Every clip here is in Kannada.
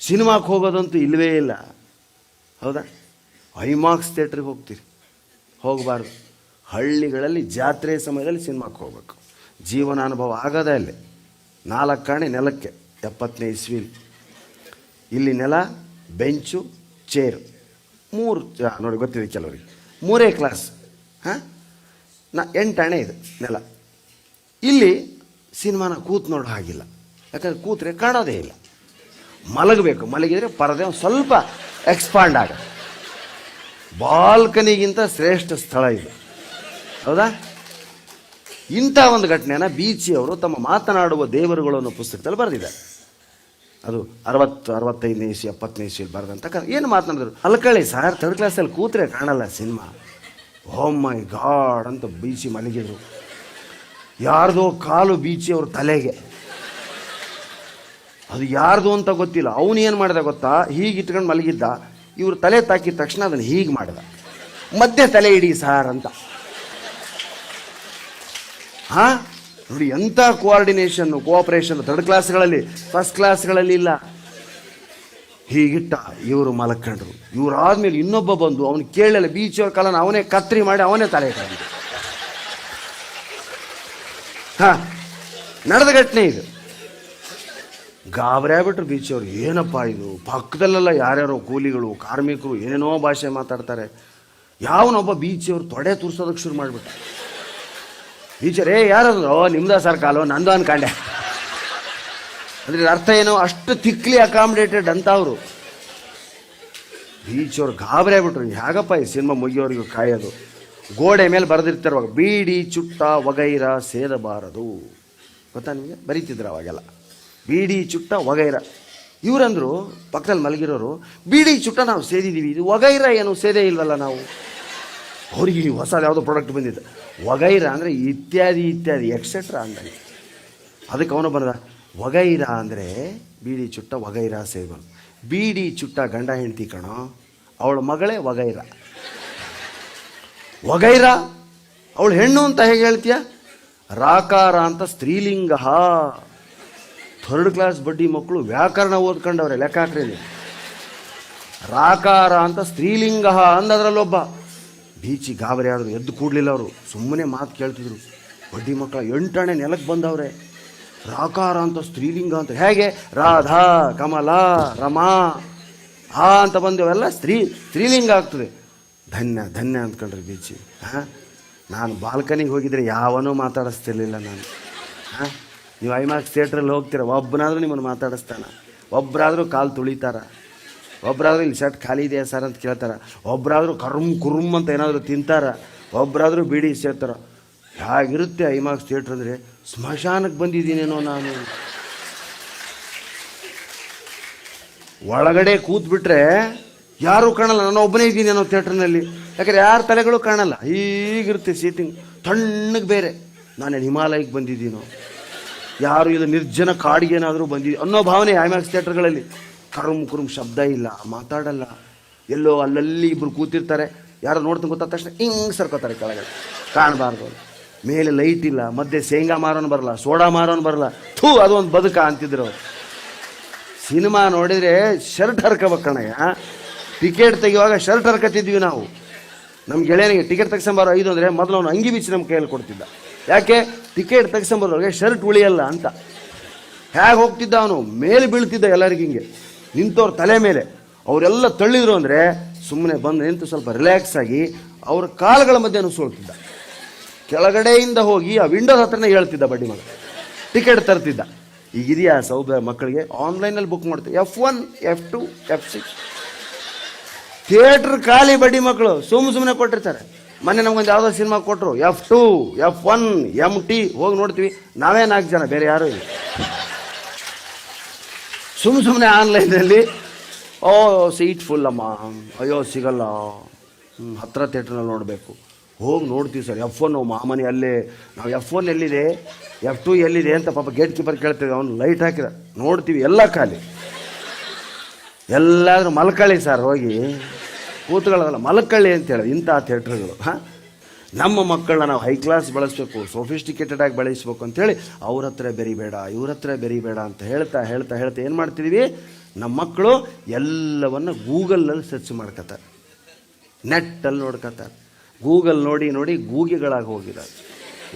ಸಿನಿಮಾಕ್ಕೆ ಹೋಗೋದಂತೂ ಇಲ್ಲವೇ ಇಲ್ಲ. ಹೌದಾ? ಐಮಾಕ್ಸ್ ಥಿಯೇಟ್ರಿಗೆ ಹೋಗ್ತೀರಿ. ಹೋಗಬಾರ್ದು. ಹಳ್ಳಿಗಳಲ್ಲಿ ಜಾತ್ರೆ ಸಮಯದಲ್ಲಿ ಸಿನಿಮಾಕ್ಕೆ ಹೋಗಬೇಕು. ಜೀವನಾನುಭವ ಆಗೋದೇ ಅಲ್ಲಿ ನಾಲ್ಕು ಕಾಣೆ ನೆಲಕ್ಕೆ, ಎಪ್ಪತ್ತನೇ ಇಸ್ವಿಲಿ. ಇಲ್ಲಿ ನೆಲ, ಬೆಂಚು, ಚೇರು. ಮೂರು ನೋಡಿ ಗೊತ್ತಿದೆ ಕೆಲವರಿಗೆ. ಮೂರೇ ಕ್ಲಾಸ್. ಹಾಂ? ನಾ, ಎಂಟು ಅಣೆ ಇದೆ ನೆಲ. ಇಲ್ಲಿ ಸಿನಿಮಾನ ಕೂತ್ ನೋಡೋ ಹಾಗಿಲ್ಲ. ಯಾಕಂದ್ರೆ ಕೂತ್ರೆ ಕಾಣೋದೇ ಇಲ್ಲ. ಮಲಗಬೇಕು. ಮಲಗಿದರೆ ಪರದೆ ಒಂದು ಸ್ವಲ್ಪ ಎಕ್ಸ್ಪಾಂಡ್ ಆಗ. ಬಾಲ್ಕನಿಗಿಂತ ಶ್ರೇಷ್ಠ ಸ್ಥಳ ಇದು. ಹೌದಾ? ಇಂಥ ಒಂದು ಘಟನೆನ ಬೀಚಿಯವರು ತಮ್ಮ ಮಾತನಾಡುವ ದೇವರುಗಳು ಅನ್ನೋ ಪುಸ್ತಕದಲ್ಲಿ ಬರೆದಿದ್ದಾರೆ. ಅದು ಅರವತ್ತು, ಅರವತ್ತೈದನೇ ಇಸಿ ಎಪ್ಪತ್ತನೇ ಇಸಿಯಲ್ಲಿ ಬರೆದಂತ ಏನು ಮಾತನಾಡಿದ್ರು? ಅಲ್ಕಳಿ ಸರ್ ಥರ್ಡ್ ಕ್ಲಾಸಲ್ಲಿ ಕೂತ್ರೆ ಕಾಣಲ್ಲ ಸಿನಿಮಾ. ಓ ಮೈ ಗಾಡ್ ಅಂತ ಬೀಚಿ ಮಲಗಿದರು. ಯಾರ್ದೋ ಕಾಲು ಬೀಚಿ ಅವ್ರ ತಲೆಗೆ. ಅದು ಯಾರ್ದು ಅಂತ ಗೊತ್ತಿಲ್ಲ. ಅವನು ಏನು ಮಾಡಿದೆ ಗೊತ್ತಾ? ಹೀಗೆ ಇಟ್ಕೊಂಡು ಮಲಗಿದ್ದ. ಇವರು ತಲೆ ತಾಕಿದ ತಕ್ಷಣ ಅದನ್ನು ಹೀಗೆ ಮಾಡಿದ. ಮಧ್ಯೆ ತಲೆ ಇಡಿ ಸಾರ್ ಅಂತ. ಹಾ? ನೋಡಿ ಎಂಥ ಕೋಆರ್ಡಿನೇಷನ್ನು ಕೋಆಪರೇಷನ್ ಥರ್ಡ್ ಕ್ಲಾಸ್ಗಳಲ್ಲಿ ಫಸ್ಟ್ ಕ್ಲಾಸ್ಗಳಲ್ಲಿ ಇಲ್ಲ. ಹೀಗಿಟ್ಟ ಇವರು ಮಲಕ್ಕಂಡ್ರು ಇವ್ರು ಆದ್ಮೇಲೆ ಇನ್ನೊಬ್ಬ ಬಂದು ಅವನು ಕೇಳಲ್ಲ ಬೀಚವ್ರ ಕಾಲನ ಅವನೇ ಕತ್ರಿ ಮಾಡಿ ಅವನೇ ತಲೆ ಇಟ್ಕೊಂಡ ಹಾ? ನಡೆದ ಘಟನೆ ಇದು. ಗಾಬರಿ ಆಗ್ಬಿಟ್ರು ಬೀಚವ್ರು ಏನಪ್ಪ ಇದು? ಪಕ್ಕದಲ್ಲೆಲ್ಲ ಯಾರ್ಯಾರು ಕೂಲಿಗಳು, ಕಾರ್ಮಿಕರು ಏನೇನೋ ಭಾಷೆ ಮಾತಾಡ್ತಾರೆ. ಯಾವನೊಬ್ಬ ಬೀಚಿಯವ್ರು ತೊಡೆ ತುರ್ಸೋದಕ್ಕೆ ಶುರು ಮಾಡಿಬಿಟ್ಟ ಬೀಚರ್ ಏ ಯಾರದು ಓ, ನಿಮ್ದ ಸರ್ ಕಾಲು, ನಂದು ಅನ್ಕಂಡೆ. ಅಂದ್ರೆ ಅರ್ಥ ಏನು? ಅಷ್ಟು ತಿಕ್ಲಿ ಅಕಾಮಿಡೇಟೆಡ್ ಅಂತ ಅವರು. ಬೀಚವ್ರು ಗಾಬರಿ ಆಗ್ಬಿಟ್ರು. ಹೇಗಪ್ಪ ಈ ಸಿನಿಮಾ ಮುಗಿಯೋರಿಗೂ ಕಾಯೋದು? ಗೋಡೆ ಮೇಲೆ ಬರೆದಿರ್ತಿರುವಾಗ ಬೀಡಿ, ಚುಟ್ಟ ವಗೈರ ಸೇದಬಾರದು ಗೊತ್ತಾ ನಿಮಗೆ? ಬರೀತಿದ್ರು ಅವಾಗೆಲ್ಲ. ಬೀಡಿ ಚುಟ್ಟ ವಗೈರ ಇವರಂದ್ರು ಪಕ್ಕದಲ್ಲಿ ಮಲಗಿರೋರು, ಬೀಡಿ ಚುಟ್ಟ ನಾವು ಸೇದಿದ್ದೀವಿ ಇದು ವಗೈರ ಏನು ಸೇದೇ ಇಲ್ವಲ್ಲ ನಾವು. ಅವ್ರಿಗೆ ಹೊಸ ಹೊಸದು ಯಾವುದೋ ಪ್ರಾಡಕ್ಟ್ ಬಂದಿದೆ. ವಗೈರ ಅಂದರೆ ಇತ್ಯಾದಿ ಇತ್ಯಾದಿ ಎಕ್ಸೆಟ್ರಾ ಅಂದಂಗೆ. ಅದಕ್ಕೆ ಅವನು ಬಂದ ವಗೈರ ಅಂದರೆ ಬೀಡಿ ಚುಟ್ಟ ವಗೈರ ಸೇವನ್ ಬೀಡಿ ಚುಟ್ಟ ಗಂಡ ಹೆಂಡತಿ ಕಣೋ, ಅವಳ ಮಗಳೇ ವಗೈರ ವಗೈರ ಅವಳು ಹೆಣ್ಣು ಅಂತ ಹೇಗೆ ಹೇಳ್ತೀಯ? ರಾಕಾರ ಅಂತ ಸ್ತ್ರೀಲಿಂಗ ಥರ್ಡ್ ಕ್ಲಾಸ್ ಬಡ್ಡಿ ಮಕ್ಕಳು ವ್ಯಾಕರಣ ಓದ್ಕೊಂಡವ್ರೆ ಲೆಕ್ಕ ಹಾಕ್ರಿ ರಾಕಾರ ಅಂತ ಸ್ತ್ರೀಲಿಂಗ ಅಂದದ್ರಲ್ಲೊಬ್ಬ ಬೀಚಿ ಗಾಬರಿ ಆದರು ಎದ್ದು ಕೂಡಲಿಲ್ಲ ಅವರು. ಸುಮ್ಮನೆ ಮಾತು ಕೇಳ್ತಿದ್ರು. ಬಡ್ಡಿ ಮಕ್ಕಳ ಎಂಟಾಣೆ ನೆಲಕ್ಕೆ ಬಂದವ್ರೆ. ರಾಕಾರ ಅಂತ ಸ್ತ್ರೀಲಿಂಗ ಅಂತ ಹೇಗೆ? ರಾಧಾ, ಕಮಲ, ರಮಾ. ಆ ಅಂತ ಬಂದೇವೆಲ್ಲ ಸ್ತ್ರೀ, ಸ್ತ್ರೀಲಿಂಗ ಆಗ್ತದೆ. ಧನ್ಯ ಧನ್ಯ ಅಂದ್ಕೊಂಡ್ರಿ ಬೀಚಿ. ಹಾಂ? ನಾನು ಬಾಲ್ಕನಿಗೆ ಹೋಗಿದ್ರೆ ಯಾವನೂ ಮಾತಾಡಿಸ್ತಿರ್ಲಿಲ್ಲ ನಾನು. ಹಾಂ? ನೀವು ಐಮಾಕ್ಸ್ ಥಿಯೇಟ್ರಲ್ಲಿ ಹೋಗ್ತೀರ ಒಬ್ಬನಾದರೂ ನಿಮ್ಮನ್ನು ಮಾತಾಡಿಸ್ತಾನೆ. ಒಬ್ಬರಾದರೂ ಕಾಲು ತುಳಿತಾರ. ಒಬ್ಬರಾದರೂ ಇಲ್ಲಿ ಶರ್ಟ್ ಖಾಲಿ ಇದೆಯಾ ಸರ್ ಅಂತ ಕೇಳ್ತಾರ. ಒಬ್ಬರಾದರೂ ಕರುಮ್ ಕುರುಮ್ ಅಂತ ಏನಾದರೂ ತಿಂತಾರ. ಒಬ್ಬರಾದರೂ ಬೀಡಿ ಸೇರ್ತಾರ. ಹೇಗಿರುತ್ತೆ ಐಮಾಕ್ಸ್ ಥಿಯೇಟ್ರ್ ಅಂದರೆ ಸ್ಮಶಾನಕ್ಕೆ ಬಂದಿದ್ದೀನೇನೋ ನಾನು. ಒಳಗಡೆ ಕೂತ್ಬಿಟ್ರೆ ಯಾರೂ ಕಾಣಲ್ಲ, ನಾನು ಒಬ್ಬನೇ ಇದ್ದೀನಿ ಏನೋ ಥಿಯೇಟ್ರ್ನಲ್ಲಿ ಯಾಕಂದ್ರೆ ಯಾರ ತಲೆಗಳು ಕಾಣಲ್ಲ. ಹೀಗಿರುತ್ತೆ ಸೀಟಿಂಗ್ ತಣ್ಣಗೆ ಬೇರೆ. ನಾನೇನು ಹಿಮಾಲಯಕ್ಕೆ ಬಂದಿದ್ದೀನೋ. ಯಾರು ಇದು ನಿರ್ಜನ ಕಾಡಿಗೇನಾದರೂ ಬಂದಿದೆ ಅನ್ನೋ ಭಾವನೆ ಐಮ್ಯಾಕ್ಸ್ ಥಿಯೇಟರ್ಗಳಲ್ಲಿ. ಕರುಮ್ ಕುರುಮ್ ಶಬ್ದ ಇಲ್ಲ, ಮಾತಾಡಲ್ಲ. ಎಲ್ಲೋ ಅಲ್ಲಲ್ಲಿ ಇಬ್ಬರು ಕೂತಿರ್ತಾರೆ. ಯಾರು ನೋಡ್ತೀನಿ ಗೊತ್ತಾದ ತಕ್ಷಣ ಹಿಂಗ್ ಸರ್ಕೋತಾರೆ ಕೆಳಗಡೆ. ಕಾಣಬಾರ್ದು. ಮೇಲೆ ಲೈಟ್ ಇಲ್ಲ, ಮಧ್ಯೆ ಶೇಂಗಾ ಮಾರೋನು ಬರಲ್ಲ, ಸೋಡಾ ಮಾರೋನು ಬರಲ್ಲ. ಥೂ ಅದೊಂದು ಬದುಕ ಅಂತಿದ್ರು ಅವರು. ಸಿನಿಮಾ ನೋಡಿದರೆ ಶರ್ಟ್ ಹರ್ಕೋಬೇಕಣ್ಣಯ್ಯ ಟಿಕೆಟ್ ತೆಗೆಯುವಾಗ ಶರ್ಟ್ ಹರ್ಕತ್ತಿದ್ವಿ ನಾವು. ನಮ್ಮ ಗೆಳೆಯನಿಗೆ ಟಿಕೆಟ್ ತೆಗ್ಸಂಬಾರೋ ಐದು ಅಂದರೆ ಮೊದಲು ಅವನು ಅಂಗಿ ಬೀಚಿ ನಮ್ಮ ಕೈಯಲ್ಲಿ ಕೊಡ್ತಿದ್ದ. ಯಾಕೆ? ಟಿಕೆಟ್ ತೆಗ್ಸಂಬರೋರಿಗೆ ಶರ್ಟ್ ಉಳಿಯಲ್ಲ ಅಂತ. ಹೇಗೆ ಹೋಗ್ತಿದ್ದ ಅವನು? ಮೇಲೆ ಬೀಳ್ತಿದ್ದ ಎಲ್ಲರಿಗೂ ಹಿಂಗೆ. ನಿಂತವ್ರ ತಲೆ ಮೇಲೆ. ಅವರೆಲ್ಲ ತಳ್ಳಿದ್ರು ಅಂದರೆ ಸುಮ್ಮನೆ ಬಂದು ನಿಂತು ಸ್ವಲ್ಪ ರಿಲ್ಯಾಕ್ಸ್ ಆಗಿ ಅವ್ರ ಕಾಲುಗಳ ಮಧ್ಯೆ ನುಸುಳ್ತಿದ್ದ ಕೆಳಗಡೆಯಿಂದ ಹೋಗಿ ಆ ವಿಂಡೋಸ್ ಹತ್ರನೇ ಹೇಳ್ತಿದ್ದ ಬಡ್ಡಿ ಮಗ. ಟಿಕೆಟ್ ತರ್ತಿದ್ದ. ಈಗ ಇದೆಯಾ ಸೌದ ಮಕ್ಕಳಿಗೆ? ಆನ್ಲೈನಲ್ಲಿ ಬುಕ್ ಮಾಡ್ತೀವಿ F one F two F six theatre ಖಾಲಿ ಬಡ್ಡಿ ಮಕ್ಕಳು ಸುಮ್ಮ ಸುಮ್ಮನೆ ಕೊಟ್ಟಿರ್ತಾರೆ. ಮೊನ್ನೆ ನಮ್ಗೊಂದು ಯಾವುದೋ ಸಿನಿಮಾ ಕೊಟ್ಟರು F two F one empty ಹೋಗಿ ನೋಡ್ತೀವಿ. ನಾವೇ ನಾಲ್ಕು ಜನ, ಬೇರೆ ಯಾರು ಇಲ್ಲ. ಸುಮ್ಮ ಸುಮ್ಮನೆ ಆನ್ಲೈನಲ್ಲಿ, ಓ, ಸೀಟ್ ಫುಲ್ ಅಮ್ಮ ಅಯ್ಯೋ, ಸಿಗಲ್ಲ. ಹತ್ತಿರ ಹತ್ರ ಥಿಯೇಟ್ರ್ನಲ್ಲಿ ನೋಡಬೇಕು. ಹೋಗಿ ನೋಡ್ತೀವಿ ಸರ್ ಎಫ್ ಒನ್ ಮಾಮನಿ ಅಲ್ಲೇ. ನಾವು ಎಫ್ ಒನ್ ಎಲ್ಲಿದೆ? ಎಫ್ ಟು ಎಲ್ಲಿದೆ ಅಂತ ಪಾಪ ಗೇಟ್ ಕೀಪರ್ ಕೇಳ್ತೀವಿ ಅವ್ನು ಲೈಟ್ ಹಾಕಿದ. ನೋಡ್ತೀವಿ, ಎಲ್ಲ ಖಾಲಿ. ಎಲ್ಲಾದರೂ ಮಲ್ಕಳಿ ಸರ್, ಹೋಗಿ. ಕೂತ್ಕೊಳ್ಳೋದಲ್ಲ ಮಲಕಳ್ಳಿ ಅಂತ ಹೇಳಿ, ಇಂಥ ಥಿಯೇಟ್ರ್ಗಳು, ಹಾಂ? ನಮ್ಮ ಮಕ್ಕಳನ್ನ ನಾವು ಹೈ ಕ್ಲಾಸ್ ಬೆಳೆಸ್ಬೇಕು ಸೊಫಿಸ್ಟಿಕೇಟೆಡ್ ಆಗಿ ಬೆಳೆಸ್ಬೇಕು ಅಂತೇಳಿ ಅವ್ರ ಹತ್ರ ಬೆರಿಬೇಡ ಇವ್ರ ಹತ್ರ ಬೆರಿಬೇಡ ಅಂತ ಹೇಳ್ತಾ ಹೇಳ್ತಾ ಹೇಳ್ತಾ ಏನು ಮಾಡ್ತಿದ್ದೀವಿ ನಮ್ಮ ಮಕ್ಕಳು ಎಲ್ಲವನ್ನು ಗೂಗಲಲ್ಲಿ ಸರ್ಚ್ ಮಾಡ್ಕೊತಾರೆ ನೆಟ್ಟಲ್ಲಿ ನೋಡ್ಕೊತಾರೆ ಗೂಗಲ್ ನೋಡಿ ನೋಡಿ ಗೂಗಿಗಳಾಗಿ ಹೋಗಿದ್ದಾರೆ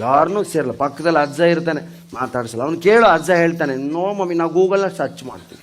ಯಾರನ್ನೂ ಸೇರಲ್ಲ, ಪಕ್ಕದಲ್ಲಿ ಅಜ್ಜ ಇರ್ತಾನೆ, ಮಾತಾಡ್ಸಲ್ಲ. ಅವ್ನು ಕೇಳೋ, ಅಜ್ಜ ಹೇಳ್ತಾನೆ, ನೋ ಮಮ್ಮಿ, ನಾವು ಗೂಗಲ್ನ ಸರ್ಚ್ ಮಾಡ್ತೀವಿ.